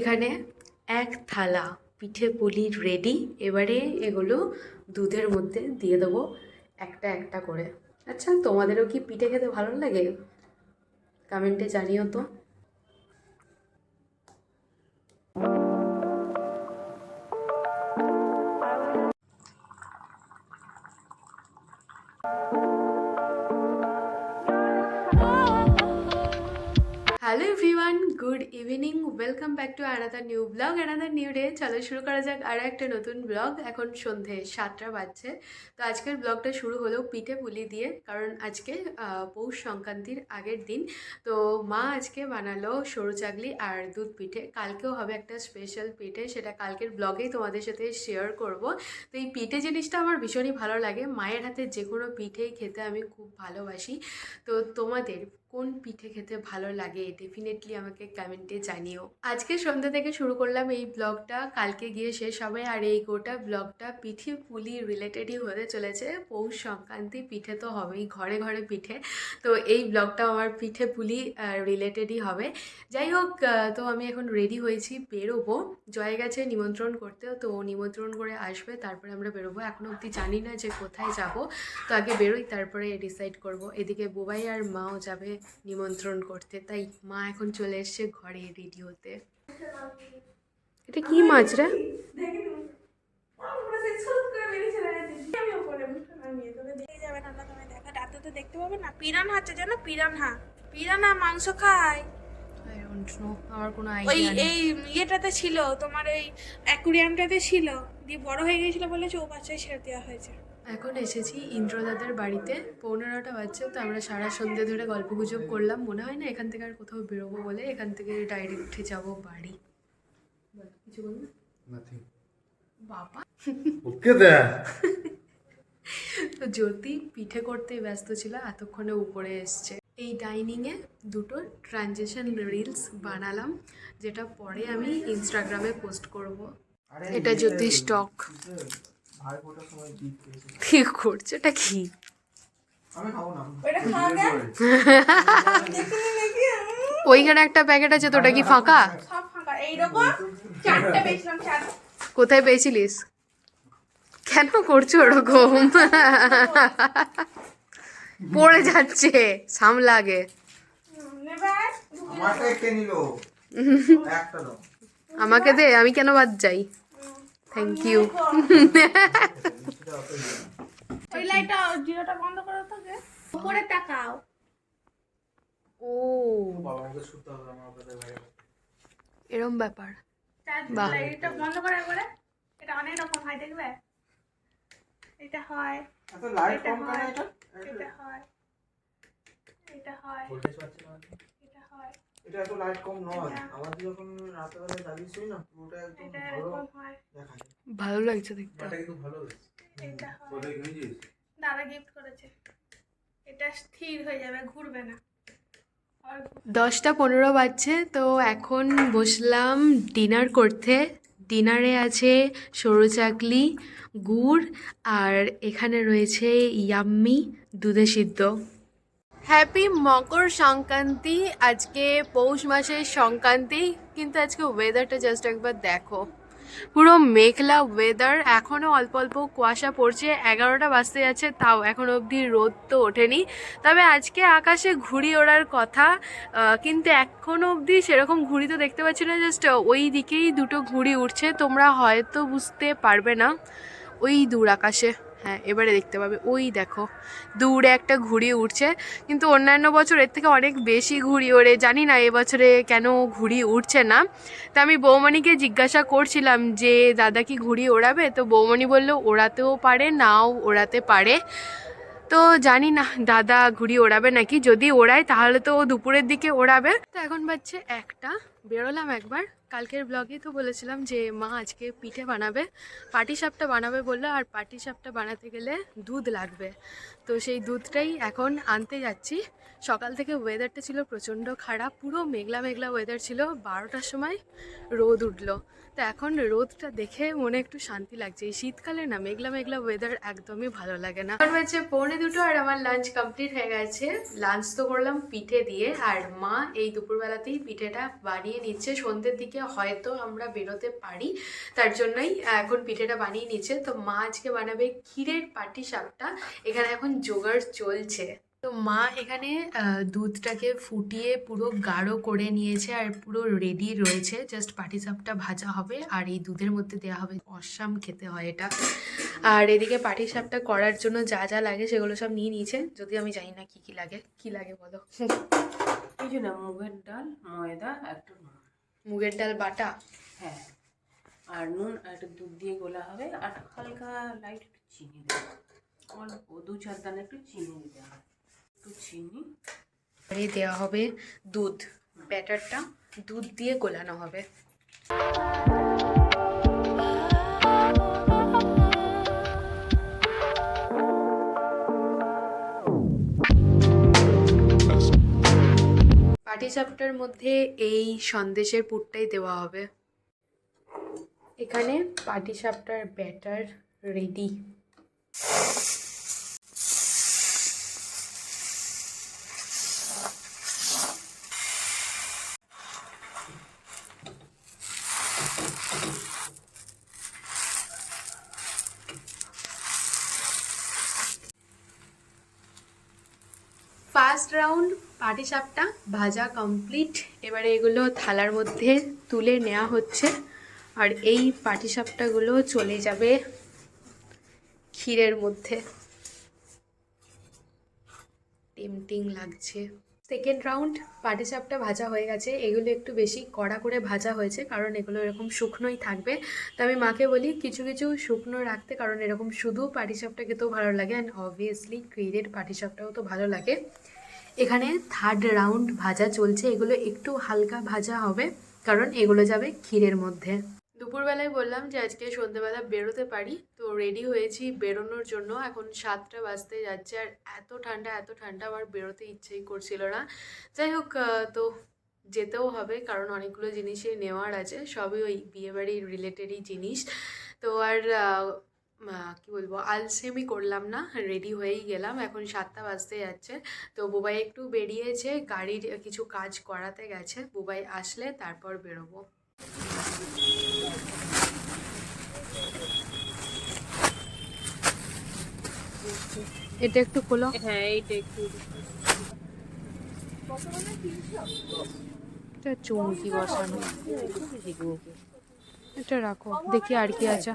এখানে এক থালা পিঠে পুলি রেডি এবারে এগুলো দুধের মধ্যে দিয়ে দেবো একটা একটা করে। আচ্ছা তোমাদেরও কি পিঠে খেতে ভালো লাগে? কমেন্টে জানিও তো। Hello everyone good evening, welcome back to another new blog, another new day. চলো শুরু করা যাক আরও একটা নতুন ব্লগ। এখন সন্ধে সাতটা বাজছে। তো আজকের ব্লগটা শুরু হলো পিঠে পুলি দিয়ে, কারণ আজকে পৌষ সংক্রান্তির আগের দিন। তো মা আজকে বানালো সরু চাগলি আর দুধ পিঠে। কালকেও হবে একটা স্পেশাল পিঠে, সেটা কালকের ব্লগেই তোমাদের সাথে শেয়ার করব। তো এই পিঠে জিনিসটা আমার ভীষণই ভালো লাগে। মায়ের হাতে যে কোনো পিঠেই খেতে আমি খুব ভালোবাসি। তো তোমাদের কোন পিঠে খেতে ভালো লাগে? ডেফিনেটলি আমাকে কমেন্টে জানিও। আজকে সন্ধ্যা থেকে শুরু করলাম এই ব্লগটা কালকে গিয়ে শেষ হবে আর এই গোটা ব্লগটা পিঠে পুলি রিলেটেডই হতে চলেছে। পৌষ সংক্রান্তি পিঠে তো হবেই, ঘরে ঘরে পিঠে। তো এই ব্লগটা আমার পিঠে পুলি রিলেটেডই হবে। যাই হোক তো আমি এখন রেডি হয়েছি, বেরোবো। জয় গেছে নিমন্ত্রণ করতেও তো নিমন্ত্রণ করে আসবে, তারপরে আমরা বেরোবো। এখনও অবধি জানি না যে কোথায় যাব। তো আগে বেরোই, তারপরে ডিসাইড করব। এদিকে বুবাই আর মাও যাবে নিমন্ত্রণ করতে, তাই মা এখন চলে এসছে। ঘরে রেডি হতে এটা কি মাছ রে? দেখতে পাবে না। পিরানহা হচ্ছে জানো? পিরানহা পিরানহা মাংস খায়। আই আমার কোনো আইডিয়া নেই। এই ইয়েটাতে ছিল তোমার ওই অ্যাকুরিয়ামটাতে ছিল। দিয়ে বড় হয়ে গেছিল বলে চৌবাচ্চায় ছেড়ে দেওয়া হয়েছে। এখন এসেছি ইন্দ্রদাদের বাড়িতে। পনেরোটা বাজছে তো আমরা সারা সন্ধ্যে ধরে গল্প গুজব করলাম। মনে হয় না এখান থেকে আর কোথাও বেরোবো বলে এখান থেকে ডাইরেক্ট যাব বাড়ি। কিছু বাবা। ওকে দে। তো জ্যোতি পিঠে করতে ব্যস্ত ছিল এতক্ষণে উপরে এসছে। এই ডাইনিংয়ে দুটো ট্রানজেকশন রিলস বানালাম যেটা পরে আমি ইনস্টাগ্রামে পোস্ট করব। এটা জ্যোতি স্টক কি করছে? এটা কি? আমি খাব না ওটা খাওয়া যায়? ওইখানে একটা প্যাকেট আছে তো ওটা কি ফাঁকা? সব ফাঁকা। এইরকম চারটে বেচলাম চার। কোথায় পেয়েছিলিস? কেন করছ ওরকম? পড়ে যাচ্ছে সামলাগে আমাকে দে আমি কেন বাদ যাই? থ্যাংক ইউ ওই লাইটটা জিরোটা বন্ধ করো তো যে। উপরে তাকাও। ও। বাবা আমাকে শুতে হবে আমার কাছে ভাই এরম ব্যাপার। লাইটটা বন্ধ করে একবারে এটা অনেক রকম হয় দেখবে? এটা হয় এত লাইট এটা কম হয় এটা? এটা হয় এটা হয় ভোল্টেজ পাচ্ছে না। এটা হয়। এটা এত লাইট কম নয়। আমাদের যখন রাতে বেলা জ্বালিয়ে শুই না পুরোটা একদম ভালো দেখা ভালো লাগছে দেখতে। কিন্তু ভালো এটা কোথায় কিনেছিস? দাদা গিফট করেছে। এটা স্থির হয়ে যাবে ঘুরবে না। দশটা পনেরো বাজছে তো এখন বসলাম ডিনার করতে। ডিনারে আছে সরু চাকলি গুড় আর এখানে রয়েছে ইয়াম্মি দুধে সিদ্ধ। হ্যাপি মকর সংক্রান্তি, আজকে পৌষ মাসের সংক্রান্তি, কিন্তু আজকে ওয়েদারটা জাস্ট একবার দেখো। পুরো মেঘলা ওয়েদার এখনও অল্প অল্প কুয়াশা পড়ছে, এগারোটা বাজতে যাচ্ছে, তাও এখন অবধি রোদ তো ওঠেনি। তবে আজকে আকাশে ঘুড়ি ওড়ার কথা কিন্তু এখনও অবধি সেরকম ঘুড়ি তো দেখতে পাচ্ছি না জাস্ট ওই দিকেই দুটো ঘুড়ি উঠছে তোমরা হয়তো বুঝতে পারবে না, ওই দূর আকাশে। হ্যাঁ এবারে দেখতে পাবে। ওই দেখো, দূরে একটা ঘুড়ি উঠছে কিন্তু অন্যান্য বছর এর থেকে অনেক বেশি ঘুড়ি ওড়ে। জানি না, এবছরে কেন ঘুড়ি উঠছে না। তা আমি বৌমণিকে জিজ্ঞাসা করছিলাম যে, দাদা কি ঘুড়ি ওড়াবে? তো বৌমণি বলল, ওড়াতেও পারে, নাও ওড়াতে পারে। তো জানি না, দাদা ঘুড়ি ওড়াবে নাকি? যদি ওড়ায় তাহলে তো ও দুপুরের দিকে ওড়াবে। তো এখন বাজছে একটা, বেরোলাম একবার। কালকের ব্লগেই তো বলেছিলাম যে মা আজকে পিঠে বানাবে, পাটি সাপটা বানাবে বলল, আর পাটি সাপটা বানাতে গেলে দুধ লাগবে। তো সেই দুধটাই এখন আনতে যাচ্ছি। সকাল থেকে ওয়েদারটা ছিল প্রচণ্ড খারাপ, পুরো মেঘলা মেঘলা ওয়েদার ছিল। বারোটার সময় রোদ উঠল। তো এখন রোদটা দেখে মনে একটু শান্তি লাগছে। এই শীতকালে না মেঘলা মেঘলা ওয়েদার একদমই ভালো লাগে না। এখন হচ্ছে পৌনে দুটো আর আমার লাঞ্চ কমপ্লিট হয়ে গেছে। লাঞ্চ তো করলাম পিঠে দিয়ে। আর মা এই দুপুরবেলাতেই পিঠেটা বানিয়ে নিচ্ছে। সন্ধ্যের দিকে হয়তো আমরা বেরোতে পারি। তার জন্যই এখন পিঠেটা বানিয়ে নিচ্ছে। তো মা আজকে বানাবে ক্ষীরের পাটি সাপটা এখানে এখন জোগাড় চলছে। তো মা এখানে দুধটাকে ফুটিয়ে পুরো গাঢ় করে নিয়েছে আর পুরো রেডি রয়েছে। জাস্ট পাটিসাপটা ভাজা হবে আর এই দুধের মধ্যে দেওয়া হবে অসাম খেতে হয় এটা। আর এদিকে পাটিসাপটা করার জন্য যা যা লাগে সেগুলো সব নিয়ে নিয়েছে। যদি আমি জানি না কি কি লাগে। কি লাগে বলো? এই মুগের ডাল ময়দা একটু মুগের ডাল বাটা? হ্যাঁ। আর নুন আর একটু দুধ দিয়ে গোলা হবে আর হালকা লাইট একটু চিনি দেবে অল্প দু চার দানা একটু চিনি দিতে হবে। একটু চিনি এবারে দেওয়া হবে দুধ। ব্যাটারটা দুধ দিয়ে গোলানো হবে। পাটিসাপটার মধ্যে এই সন্দেশের পুরটাই দেওয়া হবে। এখানে পাটিসাপটার ব্যাটার রেডি। ফার্স্ট রাউন্ড পাটিসাপটা ভাজা কমপ্লিট এবারে এগুলো থালার মধ্যে তুলে নেওয়া হচ্ছে। আর এই পাটিসাপটাগুলো চলে যাবে ক্ষীরের মধ্যে। টেমটিং লাগছে। সেকেন্ড রাউন্ড পাটিসাপটা ভাজা হয়ে গেছে। এগুলো একটু বেশি কড়া করে ভাজা হয়েছে, কারণ এগুলো এরকম শুকনোই থাকবে। তো আমি মাকে বলি, কিছু কিছু শুকনো রাখতে, কারণ এরকম শুধু পাটিসাপটা খেতেও ভালো লাগে অ্যান্ড অবভিয়াসলি ক্রিয়েটেড পাটিসাপটাও তো ভালো লাগে। এখানে থার্ড রাউন্ড ভাজা চলছে, এগুলো একটু হালকা ভাজা হবে, কারণ এগুলো যাবে ক্ষীরের মধ্যে। দুপুরবেলায় বললাম যে আজকে সন্ধ্যেবেলা বেরোতে পারি। তো রেডি হয়েছি বেরোনোর জন্য। এখন সাতটা বাজতে যাচ্ছে আর এত ঠান্ডা এত ঠান্ডা আমার বেরোতে ইচ্ছেই করছিল না। যাই হোক তো যেতেও হবে কারণ অনেকগুলো জিনিসই নেওয়ার আছে। সবই ওই বিয়েবাড়ির রিলেটেডই জিনিস। তো আর কি বলব, আলসেমি করলাম না। রেডি হয়েই গেলাম। এখন সাতটা বাজতে যাচ্ছে। তো বুবাই একটু বেরিয়েছে। গাড়ির কিছু কাজ করাতে গেছে। বুবাই আসলে তারপর বেরোবো। এটা একটু খোলো। হ্যাঁ এইটা একটু। এটা চুমকি বসানো। এটা রাখো দেখি আর কি আছে।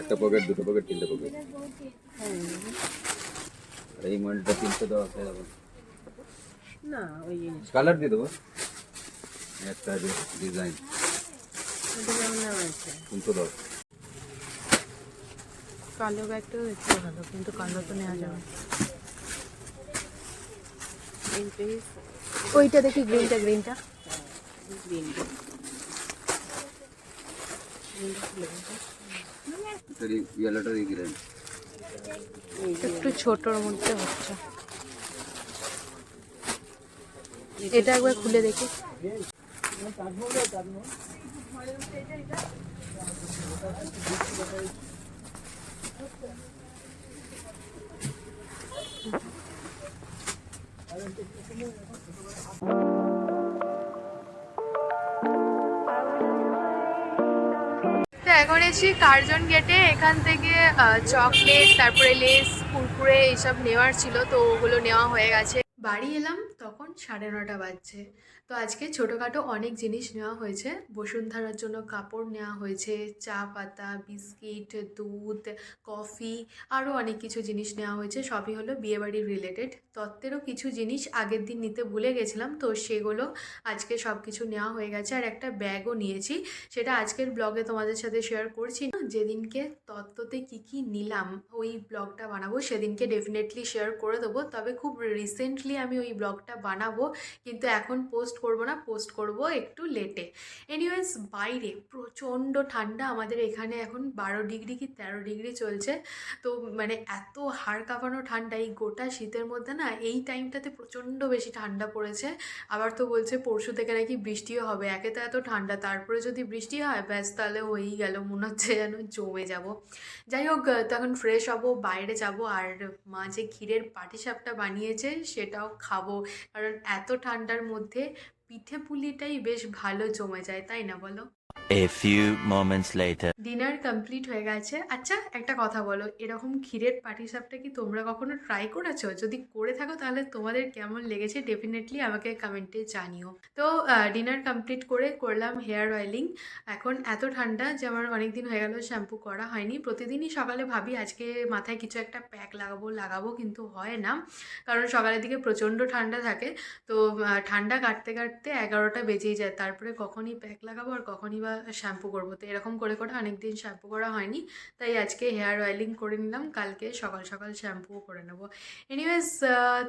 একটা পকেট দুটো পকেট তিনটে পকেট এই মডেলটা তিনশো দেওয়া আছে। না ওই কালার দিয়ে দেবো। একটা ডিজাইন কালো ব্যাগটাও একটু ভালো কিন্তু কালো তো নেওয়া যাবে ওইটা দেখি গ্রিনটা গ্রিনটা গ্রিন ইয়েলোটা দিয়ে একটু ছোটর মধ্যে হচ্ছে। এটা একবার খুলে দেখি। এখন এসেছি কার্জন গেটে এখান থেকে চকলেট, তারপরে লেস কুরকুরে, এইসব নেওয়ার ছিল, তো ওগুলো নেওয়া হয়ে গেছে। বাড়ি এলাম সাড়ে নটা বাজছে। তো আজকে ছোটোখাটো অনেক জিনিস নেওয়া হয়েছে। বসুন্ধরার জন্য কাপড় নেওয়া হয়েছে, চা পাতা, বিস্কিট, দুধ, কফি, আরও অনেক কিছু জিনিস নেওয়া হয়েছে। সবই হলো বিয়েবাড়ির রিলেটেড তত্ত্বেরও কিছু জিনিস আগের দিন নিতে ভুলে গেছিলাম, তো সেগুলো আজকে সব কিছু নেওয়া হয়ে গেছে। আর একটা ব্যাগও নিয়েছি, সেটা আজকের ব্লগে তোমাদের সাথে শেয়ার করছি যেদিনকে তত্ত্বতে কি কি নিলাম, ওই ব্লগটা বানাবো, সেদিনকে ডেফিনেটলি শেয়ার করে দেবো। তবে খুব রিসেন্টলি আমি ওই ব্লগটা বানাবো কিন্তু এখন পোস্ট করব না পোস্ট করব একটু লেটে এনিওয়েজ বাইরে প্রচণ্ড ঠান্ডা, আমাদের এখানে এখন বারো ডিগ্রি কি তেরো ডিগ্রি চলছে। তো মানে এত হাড় কাঁপানো ঠান্ডা, এই গোটা শীতের মধ্যে না, এই টাইমটাতে প্রচণ্ড বেশি ঠান্ডা পড়েছে। আবার তো বলছে পরশু থেকে নাকি বৃষ্টিও হবে, একে তো এত ঠান্ডা, তারপরে যদি বৃষ্টি হয়, ব্যাস তাহলে হয়েই গেল, মনে হচ্ছে যেন জমে যাব। যাই হোক তখন ফ্রেশ হব, বাইরে যাব, আর মা যে ক্ষীরের পাটিসাপটা বানিয়েছে, সেটাও খাব। কারণ কারণ এত ঠান্ডার মধ্যে পিঠে পুলিটাই বেশ ভালো জমে যায় তাই না বলো? A few moments later. Dinner complete হয়ে গেছে। আচ্ছা একটা কথা বলো। এরকম ক্ষীরের পাটিসাপটা কি তোমরা কখনো ট্রাই করেছ? যদি করে থাকো, তাহলে তোমাদের কেমন লেগেছে? ডেফিনেটলি আমাকে কমেন্টে জানিও। তো ডিনার কমপ্লিট করে করলাম হেয়ার অয়েলিং এখন এত ঠান্ডা যে আমার অনেক দিন হয়ে গেল শ্যাম্পু করা হয়নি। প্রতিদিনই সকালে ভাবি, আজকে মাথায় কিছু একটা প্যাক লাগাবো লাগাবো, কিন্তু হয় না। কারণ সকালের দিকে প্রচণ্ড ঠান্ডা থাকে। তো ঠান্ডা কাটতে কাটতে এগারোটা বেজেই যায়। তারপরে কখনই প্যাক লাগাবো আর কখনই বা শ্যাম্পু করব। তো এরকম করে করে অনেক দিন শ্যাম্পু করা হয়নি, তাই আজকে হেয়ার অয়েলিং করে নিলাম, কালকে সকাল সকাল শ্যাম্পুও করে নেব। এনিওয়েজ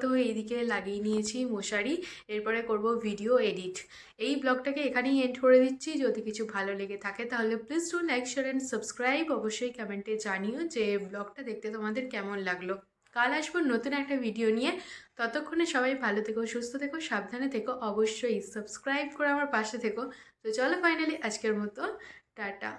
তো এইদিকে লাগিয়ে নিয়েছি মশারি, এরপরে করব ভিডিও এডিট এই ব্লগটাকে এখানেই এন্ড করে দিচ্ছি, যদি কিছু ভালো লেগে থাকে তাহলে please do like share and subscribe অবশ্যই কমেন্টে জানিও যে ব্লগটা দেখতে তোমাদের কেমন লাগল। কাল আসব নতুন একটা ভিডিও নিয়ে। ততক্ষণে সবাই ভালো থেকো, সুস্থ থেকো, সাবধানে থেকো, অবশ্যই সাবস্ক্রাইব করে আমার পাশে থেকো। তো চলো ফাইনালি আজকের মতো, টাটা।